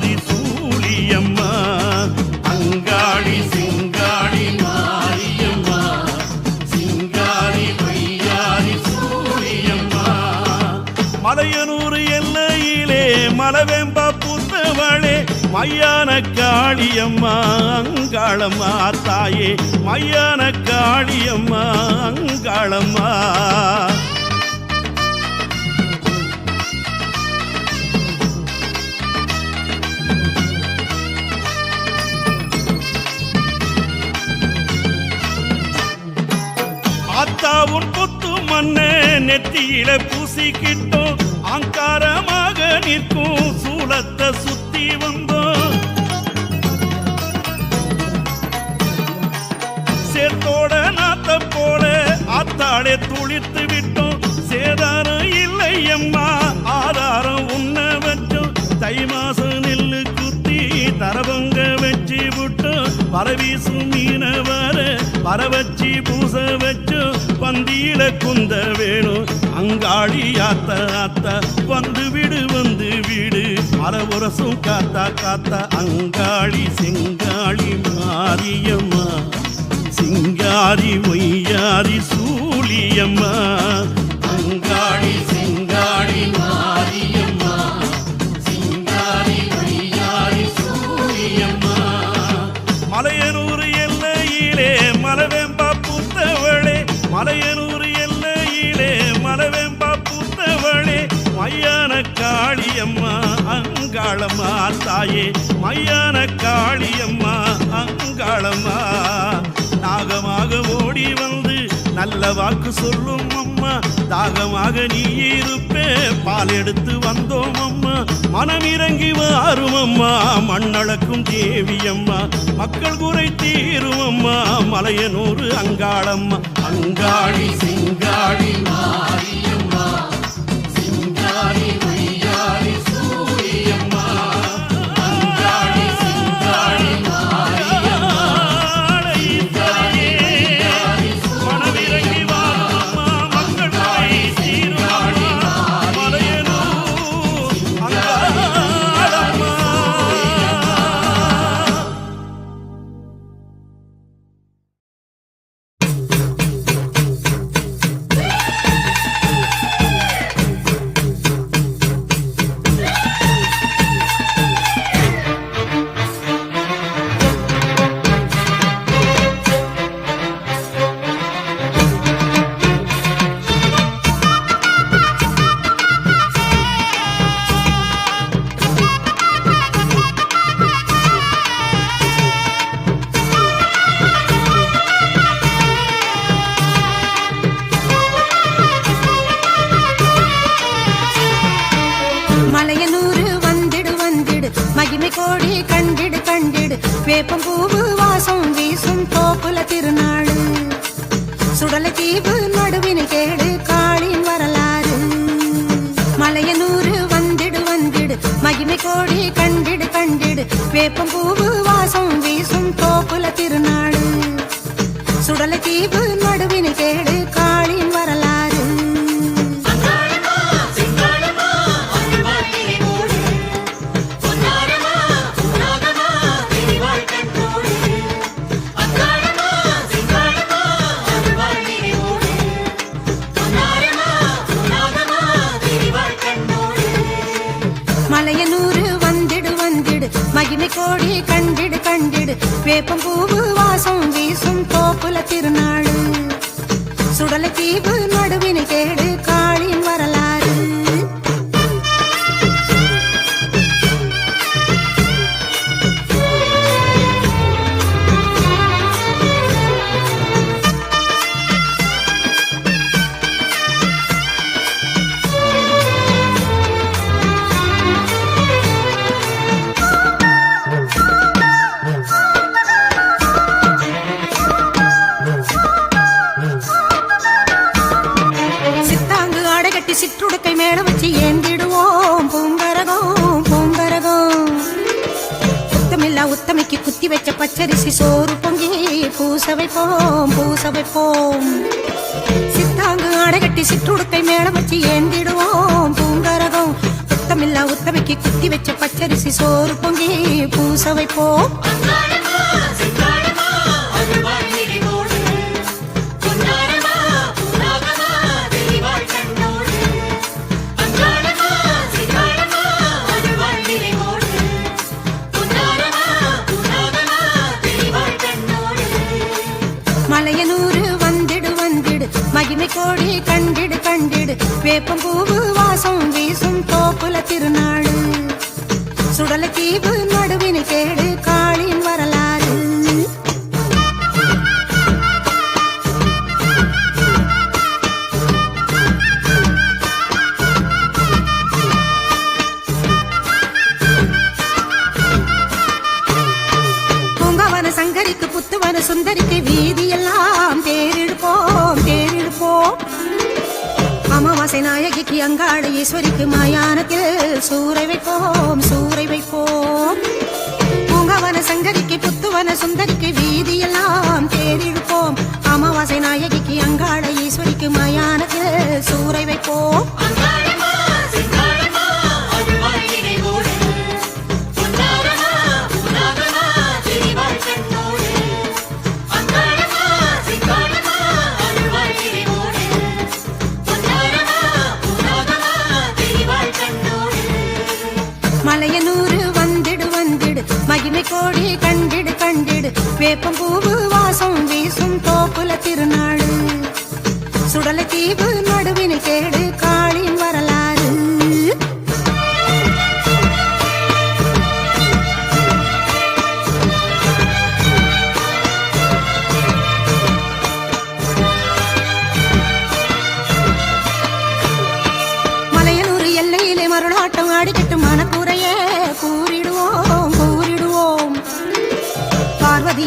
வையாரி சூழியம்மா அங்காளி சிங்காளி மாரியம்மா சிங்காரி வையாரி சூழியம்மா மலையனூர் எல்லையிலே மலவேம்பா புத்தவளே மையான காளியம்மா அங்காளம்மா தாயே மையான காளியம்மா அங்காளம்மா. நெத்தியில பூசிக்கிட்டோம். அங்காரமாக நிற்கும் சூலத்தை சுத்தி வந்தோம். சேத்தோட நாத்த போல ஆத்தாளே துளித்து விட்டோம். சேதாரம் இல்லை அம்மா ஆதாரம் உன்ன வச்சோம் தை மாசம் நெல்லு குத்தி தரவங்க வச்சு விட்டோம். பரவீசும் மீன வர பரவச்சி பூச வச்சோம் பந்தியில குந்த வேணும் அங்காளி ஆத்த ஆத்த வந்து விடு வந்து விடு. மரபுரசும் காத்தா காத்தா அங்காளி செங்காளி மாரியம்மா. சிங்காரி மொய்யாரி சூழியம்மா அங்காளி அங்காளம்மா தாயே மையான காளியம்மா அங்காளம்மா. நாகமாக ஓடி வந்து நல்ல வாக்கு சொல்லும் அம்மா. தாகமாக நீ இருப்பே பால் எடுத்து வந்தோம் அம்மா. மனம் இறங்கி வாரும் அம்மா மண்ணளக்கும் தேவி அம்மா. மக்கள் குறை தீரும் அம்மா மலையனூர் அங்காளம்மா. அங்காளி சிங்காளி மாரியம்மா. சிங்காளி சுடலை நடுவினை கேடு காளின் வரலாறு. மலையனூறு வந்திடு வந்திடு. மகிமை கோடி கண்டிடு கண்டிடு. வேப்பம்பூவு வாசம் வீசும் தோப்புல திருநாடு. சுடலத்தீவு நடுவினை கேடு காளின் வரலாறு. கோடி கண்டிடு கண்டிடு. வேப்பம் பூவு வாசம் வீசும் தோப்புல திருநாள் சுடலை தீவு பூச வைப்போம் பூச வைப்போம் சித்தாங்கு ஆடை கட்டி சிற்றுடுக்கை மேல வச்சு ஏந்திடுவோம். பூங்கரகம் உத்தமில்லா உத்தமைக்கு குத்தி வச்ச பச்சரிசி சோறு பொங்கி பூச வைப்போம் கோடி கண்டிடு கண்டிடு. வேப்பம்பூவு வாசம் வீசும் தோப்புல திருநாள். சுடல தீவு நடுவினை கேடு காளின் வரலாறு. பூங்காவன சங்கரிக்கு புத்துவன சுந்தரிக்கு வீதியெல்லாம் அமாவாசை நாயகிக்கு அங்காள ஈஸ்வரிக்கு மாயானத்தில் சூறை வைப்போம் சூறை வைப்போம். பூங்காவன சங்கரிக்கு புத்துவன சுந்தரிக்கு வீதியெல்லாம் தேடிழுப்போம் அமாவாசை நாயகிக்கு அங்காள ஈஸ்வரிக்கு மாயானத்தில் சூறை வைப்போம்.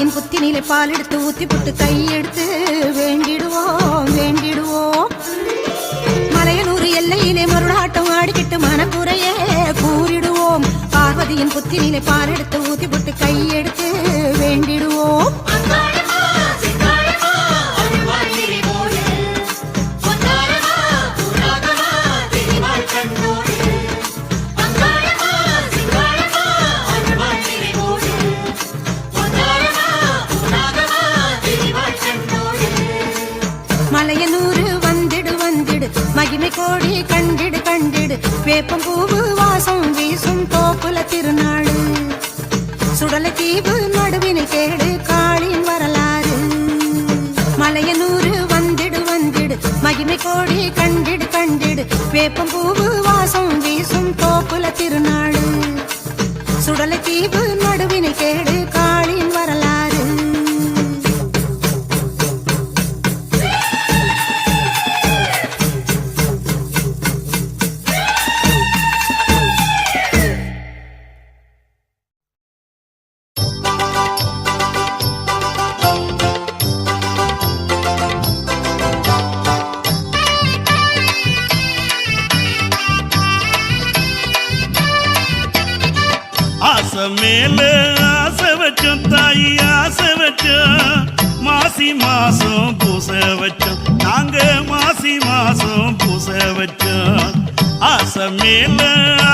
தாயின் புத்தி நிலை பால் எடுத்து ஊத்தி புட்டு கையெடுத்து வேண்டிடுவோம் வேண்டிடுவோம். மலையனூர் எல்லையிலே மருளாட்டம் ஆடிக்கிட்டு மனக்குறையே கூறிடுவோம். பார்வதியின் புத்தி நிலை பால் எடுத்து ஊத்தி போட்டு கையெடுத்து வேண்டிடுவோம் வேப்பம்பூவு வாசம் வீசும் தோப்புல திருநாள். சுடல தீவு நடுவினை கேடு காளின் வரலாறு. மலையனூறு வந்திடு வந்திடு. மகிமை கோடி கண்டிடு கண்டிடு. வேப்பம்பூவு வாசம் வீசும் தோப்புல திருநாள். சுடல தீவு வச்சோம் ஆசை மேல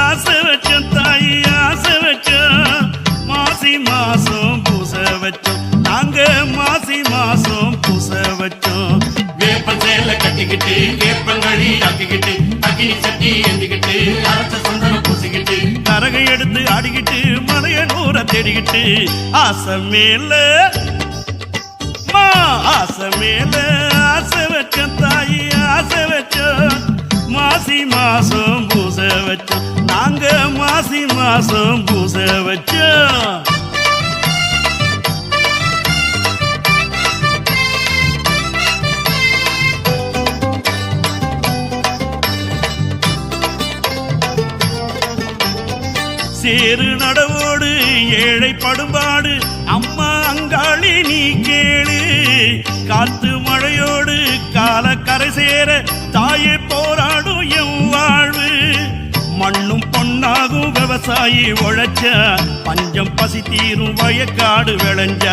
ஆசை வச்சோம் தாயி ஆசை வச்சோம். மாசி மாசம் பூச வச்சோம். நாங்க மாசி மாசம் பூச வச்சோம். வேப்பன் சேல கட்டிக்கிட்டு வேப்பங்கழி ஆக்கிக்கிட்டு அக்கினி சட்டி ஏந்திக்கிட்டு அரைச்ச சந்தனம் பூசிக்கிட்டு கரகை எடுத்து ஆடிக்கிட்டு மலைய நூற தேடிக்கிட்டு ஆசை மேல ஆசை மேல ஆசை வச்ச தாயி ஆசை வச்ச மாசி மாசம் பூச வச்சோம். நாங்க மாசி மாசம் பூச வச்சோம். சேரு நடவோடு ஏழை படும்பாடு அம்மா அங்காளி நீ கேளு. காத்து மழையோடு கால கரை சேர தாயே போரா விவசாயி உழைச்ச பஞ்சம் பசி தீரும் வயக்காடு விளைஞ்ச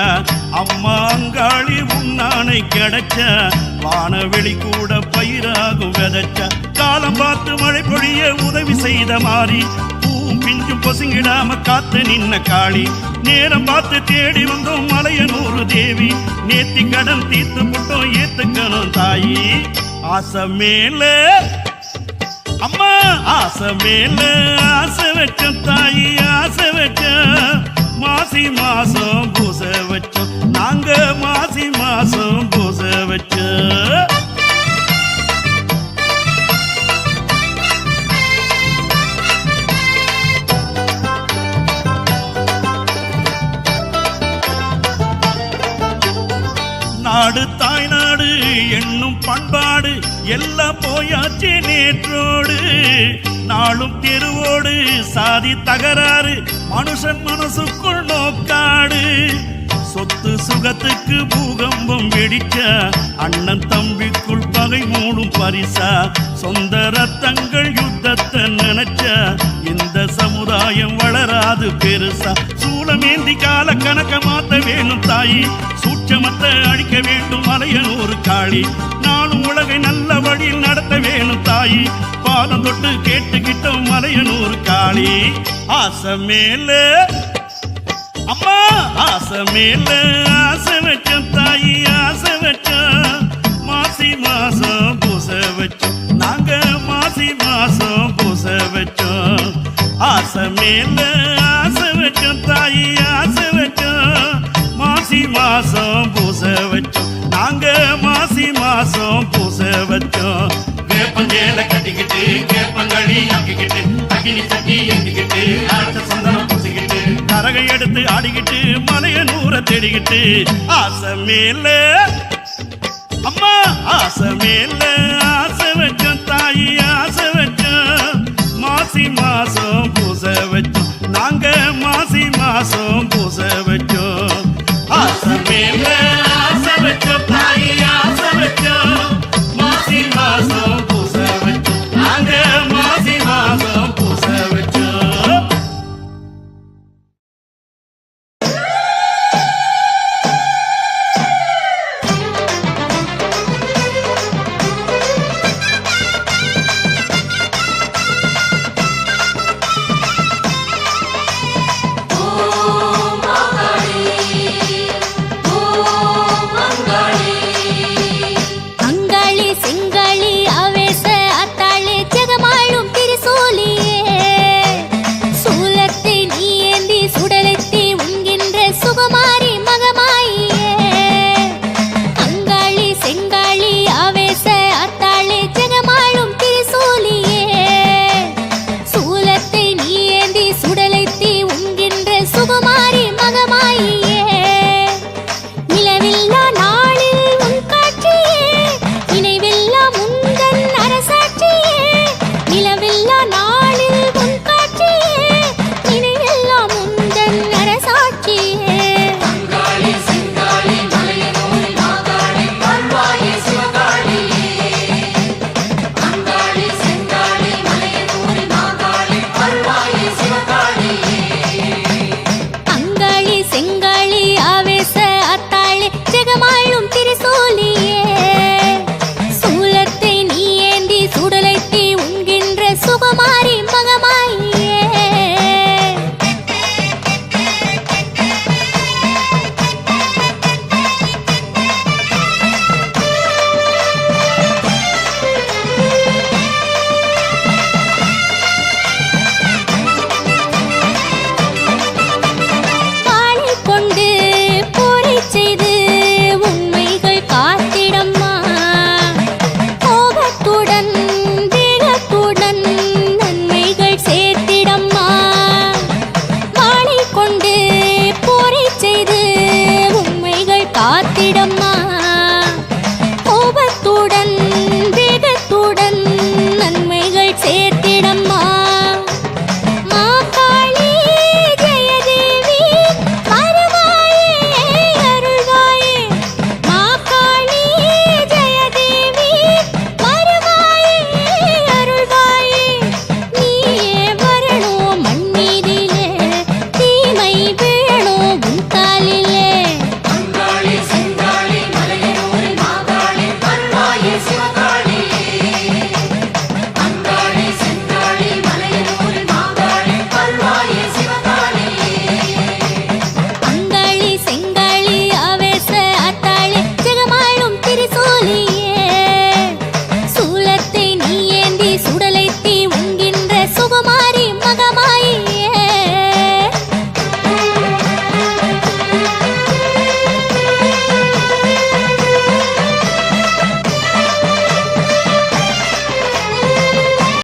அம்மா அங்காளி உன்னானை கிடைச்ச வானவெளி கூட பயிராகும் விதைச்ச. காலம் பார்த்து மழை பொழிய உதவி செய்த மாறி பிஞ்சும் பொசுங்கிடாம காத்து நின்ன காளி. நேரம் பார்த்து தேடி வந்தோம் மலையனூறு தேவி. நேத்தி கடன் தீர்த்து போட்டோம் ஏத்துக்கணும் தாயி. ஆசை மேல ஆசை மேல ஆசை வச்ச தாயி ஆசை வச்ச மாசி மாசம் பூசை வச்சோம். நாங்க மாசி மாசம் பூசை வச்சோம். நாடு தாய் எல்லாம் போயாச்சு நேற்றோடு. நாளும் தெருவோடு சாதி தகராறு மனுஷன் மனசுக்குள் நோக்காடு. சொத்து சுகத்துக்கு பூகம்பம் வெடிக்க அண்ணன் தம்பிக்குள் பகை மூடும் பரிசா. சொந்த ரத்தங்கள் யுத்தத்தை நினைச்ச இந்த சமுதாயம் வளராது பெருசா. சூளமேந்தி கால கணக்க மாத்த வேணும் தாயி. சுட்டு அச்சமத்தை அழிக்க வேண்டும் மலையனூர் காளி. நானும் உலகை நல்ல வழியில் நடத்த வேணும் தாயி. பாலம் தொட்டு கேட்டுக்கிட்டோம் மலையனூர் காளி. ஆசை மேல அம்மா ஆசை மேல ஆசை வச்ச தாயி ஆசை வச்ச மாசி மாசம் பூச வச்சோம். நாங்க மாசி மாசம் பூச வச்சோம். ஆசை மேல ஆசை வச்ச தாயி ஆசை வச்சோம். மாசி மாசம் பூச வச்சோம். நாங்க மாசி மாசம் பூச வச்சோம். வேப்பஞ்சேல கட்டிக்கிட்டு கேப்பங்களி ஆக்கிக்கிட்டு அக்கினி சட்டி ஏந்திக்கிட்டு அரைச்ச சந்தனம் பூசிக்கிட்டு. கரகை எடுத்து ஆடிக்கிட்டு மலைய நூற தேடிக்கிட்டு ஆசை மேல. அம்மா ஆசை மேல ஆசை வச்ச தாயி ஆசை வச்ச மாசி மாசம் பூச வச்சோம். நாங்க மாசி மாசம் பூச வச்சோம். ஆசை